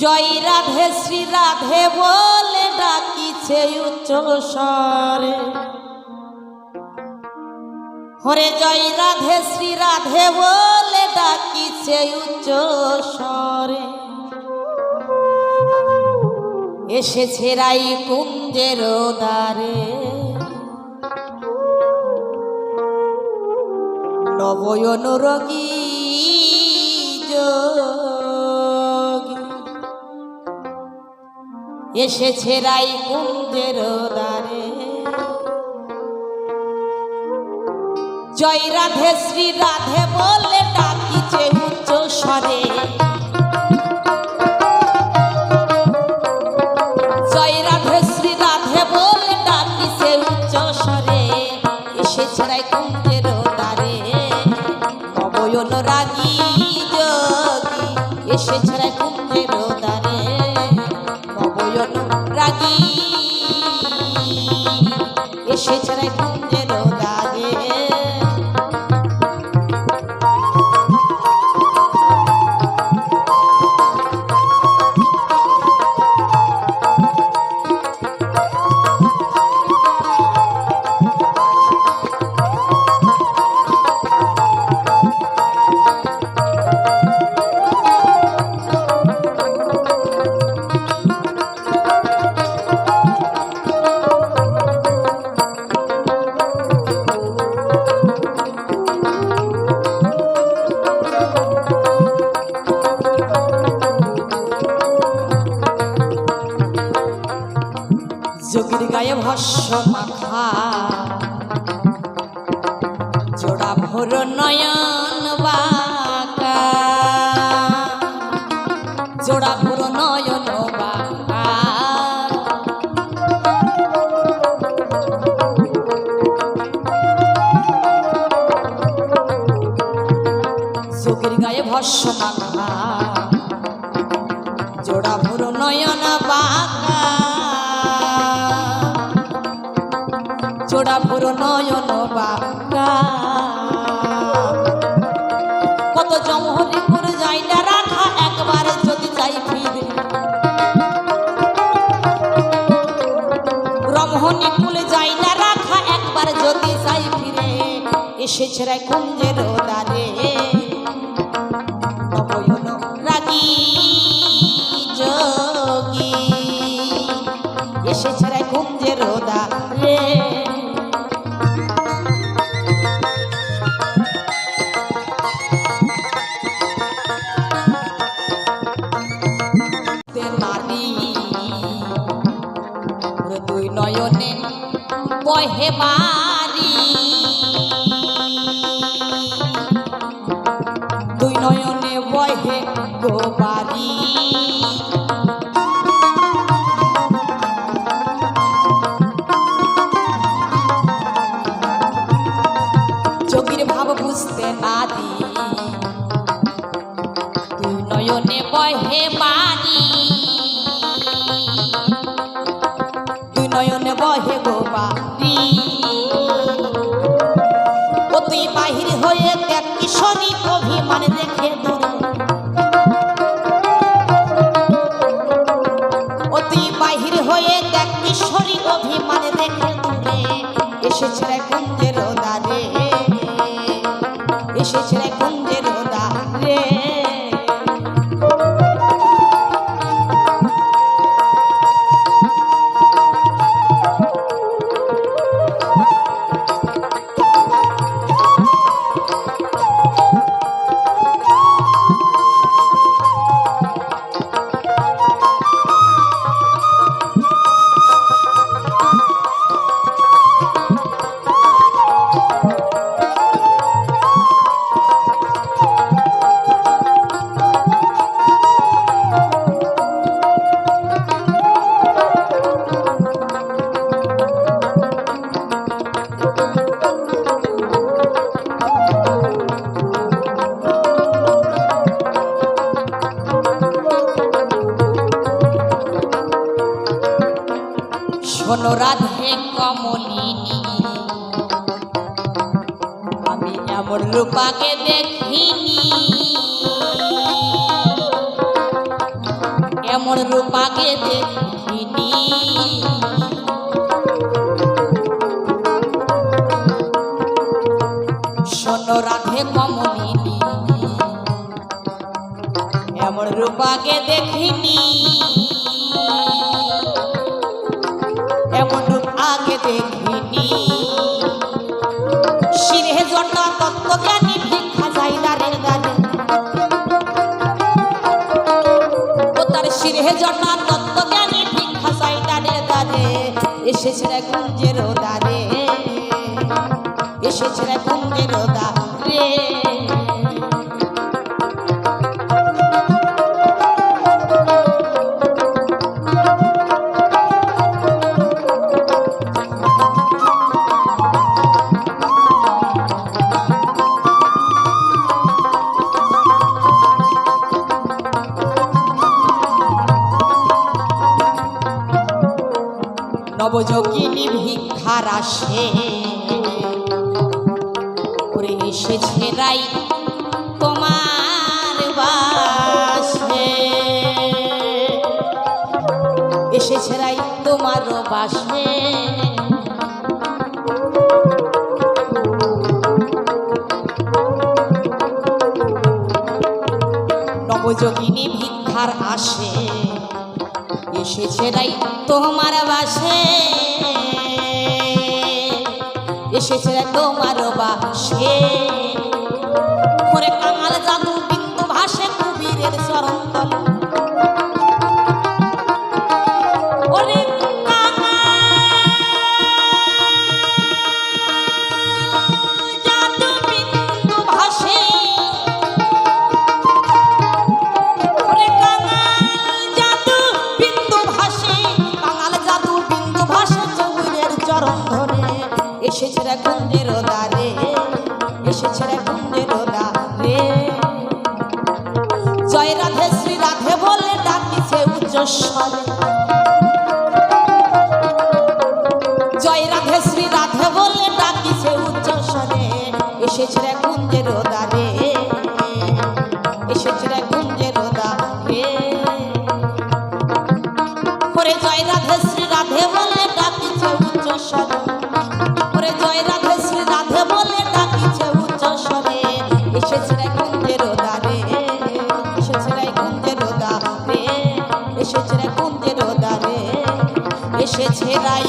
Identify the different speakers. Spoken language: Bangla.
Speaker 1: জয় রাধে, শ্রী রাধে বলে ডাকিছে উচ্চ স্বরে। হরে জয় রাধে, শ্রী রাধে বলে ডাকিছে উচ্চ স্বরে। এসেছে রাই কুঞ্জের দ্বারে। নবয়ন রোগী এসেছে রাই কুন্দের দ্বারে। জয় রাধে শ্রী রাধে বলে ডাকিছে উচ্চ স্বরে যোগীর গায়ে ভস্য মাখা জোড়া ভোর নয়ন জোড়া ভোর নয়ন বাঁকা। গায়ে ভস্য মাখা জোড়া ভোর নয়ন বাঁকা। ভোর নয়ন বাঁকা কত জমহরি করে যাই না, রাখা একবার যদি চাই ফিরে। রমহনি কুলে যাই না, রাখা একবার যদি চাই ফিরে। এসেছে রে কুঞ্জের দ্বারে। এসেছে রে কুঞ্জের দ্বারে। arrebata. এসেছে রে শোনো রাধে কমলিনী। আমি এমন রূপাকে দেখিনি। এমন রূপ আগে দেখিনি। শোনো, রাধে কমলিনী। এমন রূপ আগে দেখিনি। ও তার শিরে জটা তত্ত্বজ্ঞানী ভিক্ষা যাই দারে দারে এসেছে রে কুঞ্জের দারে এসেছে রে কুঞ্জের দারে নবযোগিনী ভিক্ষার আসে। ওরে এসেছে রাই তোমার বাসে। এসেছে রাই তোমার বাসে। নবযোগিনী ভিক্ষার আসে। এসেছে রাই তোমার বাসে। এসেছে রাই তোমার বাসে। ডাকিছে এসেছে রে কুন্দের দারে এসেছে রাই